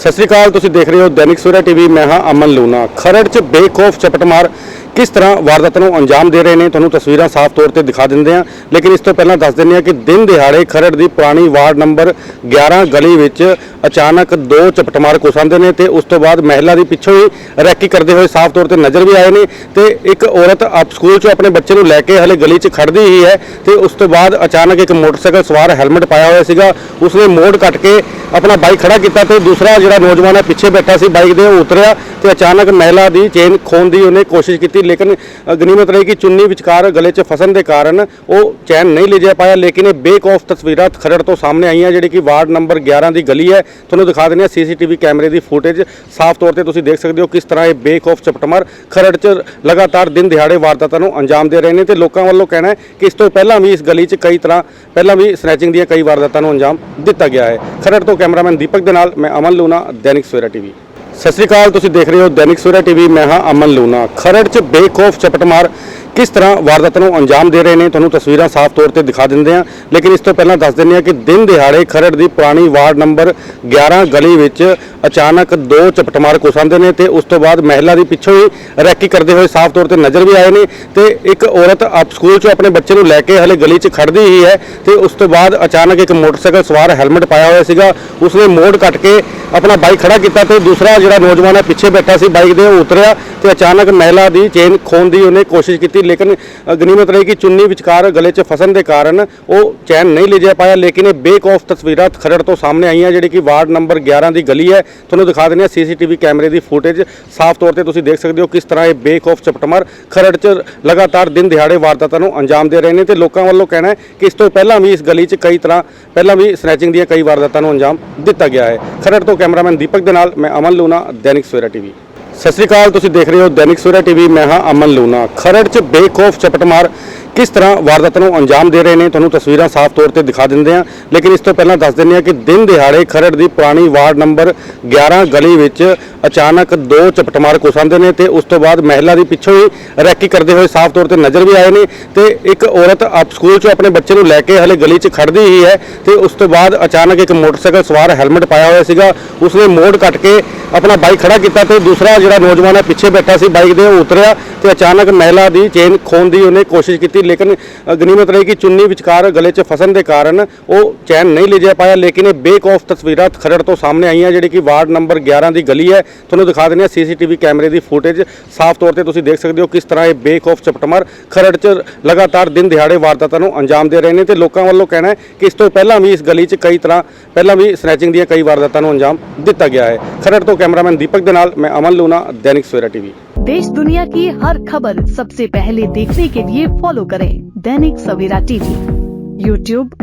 ਸਤਿ ਸ੍ਰੀ ਅਕਾਲ, ਤੁਸੀਂ ਦੇਖ ਰਹੇ ਹੋ ਦੈਨਿਕ ਸਵੇਰਾ ਟੀਵੀ, ਮੈਂ ਹਾਂ ਅਮਨ ਲੂਨਾ ਖਰੜ 'ਚ ਬੇਖੌਫ ਚਪਟਮਾਰ ਕਿਸ ਤਰ੍ਹਾਂ ਵਾਰਦਾਤਾਂ ਨੂੰ ਅੰਜਾਮ ਦੇ ਰਹੇ ਨੇ, ਤੁਹਾਨੂੰ ਤਸਵੀਰਾਂ ਸਾਫ਼ ਤੌਰ ਤੇ ਦਿਖਾ ਦਿੰਦੇ ਹਾਂ। ਲੇਕਿਨ ਇਸ ਤੋਂ ਪਹਿਲਾਂ ਦੱਸ ਦਿੰਦੇ ਹਾਂ ਕਿ ਦਿਨ ਦਿਹਾੜੇ ਖਰੜ ਦੀ ਪੁਰਾਣੀ ਵਾਰਡ ਨੰਬਰ 11 ਗਲੀ ਵਿੱਚ ਅਚਾਨਕ ਦੋ ਚਪਟਮਾਰ ਘੁਸਾਉਂਦੇ ਨੇ ਤੇ ਉਸ ਤੋਂ ਬਾਅਦ ਮਹਿਲਾ ਦੀ ਪਿੱਛੋਂ ਹੀ ਰੈਕੀ ਕਰਦੇ ਹੋਏ ਸਾਫ਼ ਤੌਰ ਤੇ ਨਜ਼ਰ ਵੀ ਆਏ ਨੇ ਤੇ ਇੱਕ ਔਰਤ ਆਪ ਸਕੂਲ 'ਚੋਂ ਆਪਣੇ ਬੱਚੇ ਨੂੰ ਲੈ ਕੇ ਹਲੇ ਗਲੀ 'ਚ ਖੜਦੀ ਹੀ ਹੈ ਤੇ ਉਸ ਤੋਂ ਬਾਅਦ ਅਚਾਨਕ ਇੱਕ ਮੋਟਰਸਾਈਕਲ ਸਵਾਰ ਹੈਲਮਟ ਪਾਇਆ ਹੋਇਆ ਸੀਗਾ। ਉਸਨੇ ਮੋੜ ਕੱਟ ਕੇ ਆਪਣਾ ਬਾਈਕ ਖੜਾ ਕੀਤਾ ਤੇ ਦੂਸਰਾ ਜਿਹੜਾ ਨੌਜਵਾਨ ਹੈ ਪਿੱਛੇ ਬੈਠਾ ਸੀ, ਬਾਈਕ ਦੇ ਉਹ ਉਤਰਿਆ ਤੇ ਅਚਾਨਕ ਮਹਿਲਾ ਦੀ ਚੇਨ ਖੋਣ ਦੀ ਉਹਨੇ ਕੋਸ਼ਿਸ਼ ਕੀਤੀ। ਲੇਕਿਨ ਗਨੀਮਤ ਰਹੀ ਕਿ ਚੁੰਨੀ ਵਿਚਕਾਰ ਗਲੇ 'ਚ ਫਸਣ ਦੇ ਕਾਰਨ ਉਹ ਚੈਨ ਨਹੀਂ ਲਿਜਾ ਪਾਇਆ, ਲੇਕਿਨ ਇਹ ਬੇਕੌਫ ਤਸਵੀਰਾਂ ਖਰੜ ਤੋਂ ਸਾਹਮਣੇ ਆਈਆਂ, ਜਿਹੜੀ ਕਿ ਵਾਰਡ ਨੰਬਰ 11 ਦੀ ਗਲੀ ਹੈ। ਤੁਹਾਨੂੰ ਦਿਖਾ ਦਿੰਦੇ ਹਾਂ ਸੀਸੀਟੀਵੀ ਕੈਮਰੇ ਦੀ ਫੁਟੇਜ। ਸਾਫ਼ ਤੌਰ ਤੇ ਤੁਸੀਂ ਦੇਖ ਸਕਦੇ ਹੋ ਕਿਸ ਤਰ੍ਹਾਂ ਇਹ ਬੇਕੌਫ ਚਪਟਮਾਰ ਖਰੜ 'ਚ ਲਗਾਤਾਰ ਦਿਨ ਦਿਹਾੜੇ ਵਾਰਦਾਤਾਂ ਨੂੰ ਅੰਜਾਮ ਦੇ ਰਹੇ ਨੇ ਤੇ ਲੋਕਾਂ ਵੱਲੋਂ ਕਹਿਣਾ ਹੈ ਕਿ ਇਸ ਤੋਂ ਪਹਿਲਾਂ ਵੀ ਇਸ ਗਲੀ 'ਚ ਕਈ ਤਰ੍ਹਾਂ, ਪਹਿਲਾਂ ਵੀ ਸਨੈਚਿੰਗ ਦੀਆਂ ਕਈ ਵਾਰਦਾਤਾਂ ਨੂੰ ਅੰਜਾਮ ਦਿੱਤਾ ਗਿਆ ਹੈ। ਖਰੜ ਤੋਂ ਕੈਮਰਾਮੈਨ ਦੀਪਕ ਦੇ ਨਾਲ, ਮੈਂ ਅਮਨ ਲੂਨਾ ਦੈਨਿਕ ਸਵੇਰਾ ਟੀਵੀ। ਸਤਿ ਸ੍ਰੀ ਅਕਾਲ, ਤੁਸੀਂ ਦੇਖ ਰਹੇ ਹੋ ਦੈਨਿਕ ਸਵੇਰਾ ਟੀਵੀ, ਮੈਂ ਹਾਂ ਅਮਨ ਲੂਨਾ ਖਰੜ 'ਚ ਬੇਖੌਫ ਚਪਟਮਾਰ ਕਿਸ ਤਰ੍ਹਾਂ ਵਾਰਦਾਤਾਂ ਨੂੰ ਅੰਜਾਮ ਦੇ ਰਹੇ ਨੇ, ਤੁਹਾਨੂੰ ਤਸਵੀਰਾਂ ਸਾਫ਼ ਤੌਰ ਤੇ ਦਿਖਾ ਦਿੰਦੇ ਹਾਂ। ਲੇਕਿਨ ਇਸ ਤੋਂ ਪਹਿਲਾਂ ਦੱਸ ਦਿੰਦੇ ਹਾਂ ਕਿ ਦਿਨ ਦਿਹਾੜੇ ਖਰੜ ਦੀ ਪੁਰਾਣੀ ਵਾਰਡ ਨੰਬਰ 11 ਗਲੀ ਵਿੱਚ ਅਚਾਨਕ ਦੋ ਚਪਟਮਾਰ ਘੁਸਾਉਂਦੇ ਨੇ ਤੇ ਉਸ ਤੋਂ ਬਾਅਦ ਮਹਿਲਾ ਦੀ ਪਿੱਛੋਂ ਹੀ ਰੈਕੀ ਕਰਦੇ ਹੋਏ ਸਾਫ਼ ਤੌਰ ਤੇ ਨਜ਼ਰ ਵੀ ਆਏ ਨੇ ਤੇ ਇੱਕ ਔਰਤ ਆਪ ਸਕੂਲ 'ਚੋਂ ਆਪਣੇ ਬੱਚੇ ਨੂੰ ਲੈ ਕੇ ਹਲੇ ਗਲੀ 'ਚ ਖੜਦੀ ਹੀ ਹੈ ਤੇ ਉਸ ਤੋਂ ਬਾਅਦ ਅਚਾਨਕ ਇੱਕ ਮੋਟਰਸਾਈਕਲ ਸਵਾਰ ਹੈਲਮਟ ਪਾਇਆ ਹੋਇਆ ਸੀਗਾ, ਉਸਨੇ ਮੋੜ ਕੱਟ ਕੇ ਆਪਣਾ ਬਾਈਕ ਖੜਾ ਕੀਤਾ ਤੇ ਦੂਸਰਾ ਜਿਹੜਾ ਨੌਜਵਾਨ ਹੈ ਪਿੱਛੇ ਬੈਠਾ ਸੀ ਬਾਈਕ ਦੇ ਉਹ ਉਤਰਿਆ ਤੇ ਅਚਾਨਕ ਮਹਿਲਾ ਦੀ ਚੇਨ ਖੋਣ ਦੀ ਉਹਨੇ ਕੋਸ਼ਿਸ਼ ਕੀਤੀ ਲੇਕਿਨ ਗਨੀਮਤ ਰਹੀ ਕਿ ਚੁੰਨੀ ਵਿਚਕਾਰ ਗਲੇ 'ਚ ਫਸਣ ਦੇ ਕਾਰਨ ਉਹ ਚੈਨ ਨਹੀਂ ਲਿਜਾ ਪਾਇਆ ਲੇਕਿਨ ਇਹ ਬੇਕੌਫ ਤਸਵੀਰਾਂ ਖਰੜ ਤੋਂ ਸਾਹਮਣੇ ਆਈਆਂ, ਜਿਹੜੀ ਕਿ ਵਾਰਡ ਨੰਬਰ 11 ਦੀ ਗਲੀ ਹੈ। ਤੁਹਾਨੂੰ ਦਿਖਾ ਦਿੰਦੇ ਹਾਂ ਸੀਸੀਟੀਵੀ ਕੈਮਰੇ ਦੀ ਫੁਟੇਜ। ਸਾਫ਼ ਤੌਰ ਤੇ ਤੁਸੀਂ ਦੇਖ ਸਕਦੇ ਹੋ ਕਿਸ ਤਰ੍ਹਾਂ ਇਹ ਬੇਖੌਫ ਚਪਟਮਾਰ ਖਰੜ 'ਚ ਲਗਾਤਾਰ ਦਿਨ ਦਿਹਾੜੇ ਵਾਰਦਾਤਾਂ ਨੂੰ ਅੰਜਾਮ ਦੇ ਰਹੇ ਨੇ ਤੇ ਲੋਕਾਂ ਵੱਲੋਂ ਕਹਿਣਾ ਹੈ ਕਿ ਇਸ ਤੋਂ ਪਹਿਲਾਂ ਵੀ ਇਸ ਗਲੀ 'ਚ ਕਈ ਤਰ੍ਹਾਂ, ਪਹਿਲਾਂ ਵੀ ਸਨੈਚਿੰਗ ਦੀਆਂ ਕਈ ਵਾਰਦਾਤਾਂ ਨੂੰ ਅੰਜਾਮ ਦਿੱਤਾ ਗਿਆ ਹੈ। ਖਰੜ ਤੋਂ ਕੈਮਰਾਮੈਨ ਦੀਪਕ ਦੇ ਨਾਲ ਮੈਂ ਅਮਨ ਲੂਨਾ ਦੈਨਿਕ ਸਵੇਰਾ ਟੀਵੀ। ਸਤਿ ਸ੍ਰੀ ਅਕਾਲ, ਤੁਸੀਂ ਦੇਖ ਰਹੇ ਹੋ ਦੈਨਿਕ ਸਵੇਰਾ ਟੀਵੀ, ਮੈਂ ਹਾਂ ਅਮਨ ਲੂਨਾ ਖਰੜ 'ਚ ਬੇਖੌਫ ਚਪਟਮਾਰ ਕਿਸ ਤਰ੍ਹਾਂ ਵਾਰਦਾਤਾਂ ਨੂੰ ਅੰਜਾਮ ਦੇ ਰਹੇ ਨੇ? ਤੁਹਾਨੂੰ ਤਸਵੀਰਾਂ ਸਾਫ਼ ਤੌਰ ਤੇ ਦਿਖਾ ਦਿੰਦੇ ਹਾਂ। ਲੇਕਿਨ ਇਸ ਤੋਂ ਪਹਿਲਾਂ ਦੱਸ ਦਿੰਦੇ ਹਾਂ ਕਿ ਦਿਨ ਦਿਹਾੜੇ ਖਰੜ ਦੀ ਪੁਰਾਣੀ ਵਾਰਡ ਨੰਬਰ 11 ਗਲੀ ਵਿੱਚ ਅਚਾਨਕ ਦੋ ਚਪਟਮਾਰ ਘੁਸਾਉਂਦੇ ਨੇ ਤੇ ਉਸ ਤੋਂ ਬਾਅਦ ਮਹਿਲਾ ਦੀ ਪਿੱਛੋਂ ਹੀ ਰੈਕੀ ਕਰਦੇ ਹੋਏ ਸਾਫ਼ ਤੌਰ ਤੇ ਨਜ਼ਰ ਵੀ ਆਏ ਨੇ ਤੇ ਇੱਕ ਔਰਤ ਆਪ ਸਕੂਲ 'ਚੋਂ ਆਪਣੇ ਬੱਚੇ ਨੂੰ ਲੈ ਕੇ ਹਲੇ ਗਲੀ 'ਚ ਖੜਦੀ ਹੀ ਹੈ ਤੇ ਉਸ ਤੋਂ ਬਾਅਦ ਅਚਾਨਕ ਇੱਕ ਮੋਟਰਸਾਈਕਲ ਸਵਾਰ ਹੈਲਮਟ ਪਾਇਆ ਹੋਇਆ ਸੀਗਾ। ਉਸਨੇ ਮੋੜ ਕੱਟ ਕੇ ਆਪਣਾ ਬਾਈਕ ਖੜਾ ਕੀਤਾ ਤੇ ਦੂਸਰਾ ਜਿਹੜਾ ਨੌਜਵਾਨ ਹੈ ਪਿੱਛੇ ਬੈਠਾ ਸੀ, ਬਾਈਕ ਦੇ ਉਹ ਉਤਰਿਆ ਤੇ ਅਚਾਨਕ ਮਹਿਲਾ ਦੀ ਚੇਨ ਖੋਣ ਦੀ ਉਹਨੇ ਕੋਸ਼ਿਸ਼ ਕੀਤੀ, ਲੇਕਿਨ ਗਨੀਮਤ ਰਹੀ ਕਿ ਚੁੰਨੀ ਵਿਚਕਾਰ ਗਲੇ 'ਚ ਫਸਣ ਦੇ ਕਾਰਨ ਉਹ ਚੈਨ ਨਹੀਂ ਲਿਜਾ ਪਾਇਆ, ਲੇਕਿਨ ਇਹ ਬੇਕੌਫ ਤਸਵੀਰਾਂ ਖਰੜ ਤੋਂ ਸਾਹਮਣੇ ਆਈਆਂ, ਜਿਹੜੀ ਕਿ ਵਾਰਡ ਨੰਬਰ 11 ਦੀ ਗਲੀ ਹੈ। ਤੁਹਾਨੂੰ ਦਿਖਾ ਦਿੰਦੇ ਹਾਂ ਸੀਸੀਟੀਵੀ ਕੈਮਰੇ ਦੀ ਫੁਟੇਜ। ਸਾਫ਼ ਤੌਰ ਤੇ ਤੁਸੀਂ ਦੇਖ ਸਕਦੇ ਹੋ ਕਿਸ ਤਰ੍ਹਾਂ ਇਹ ਬੇਖੌਫ ਚਪਟਮਾਰ ਖਰੜ 'ਚ ਲਗਾਤਾਰ ਦਿਨ ਦਿਹਾੜੇ ਵਾਰਦਾਤਾਂ ਨੂੰ ਅੰਜਾਮ ਦੇ ਰਹੇ ਨੇ ਤੇ ਲੋਕਾਂ ਵੱਲੋਂ ਕਹਿਣਾ ਹੈ ਕਿ ਇਸ ਤੋਂ ਪਹਿਲਾਂ ਵੀ ਇਸ ਗਲੀ 'ਚ ਕਈ ਤਰ੍ਹਾਂ, ਪਹਿਲਾਂ ਵੀ ਸਨੈਚਿੰਗ ਦੀਆਂ ਕਈ ਵਾਰਦਾਤਾਂ ਨੂੰ ਅੰਜਾਮ ਦਿੱਤਾ ਗਿਆ ਹੈ। ਖਰੜ ਤੋਂ कैमरामैन दीपक के नाल मैं अमन लूना, दैनिक सवेरा टीवी। देश दुनिया की हर खबर सबसे पहले देखने के लिए फॉलो करें Dainik Savera TV. YouTube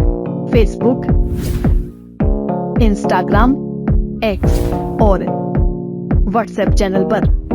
Facebook Instagram X और व्हाट्सएप चैनल आरोप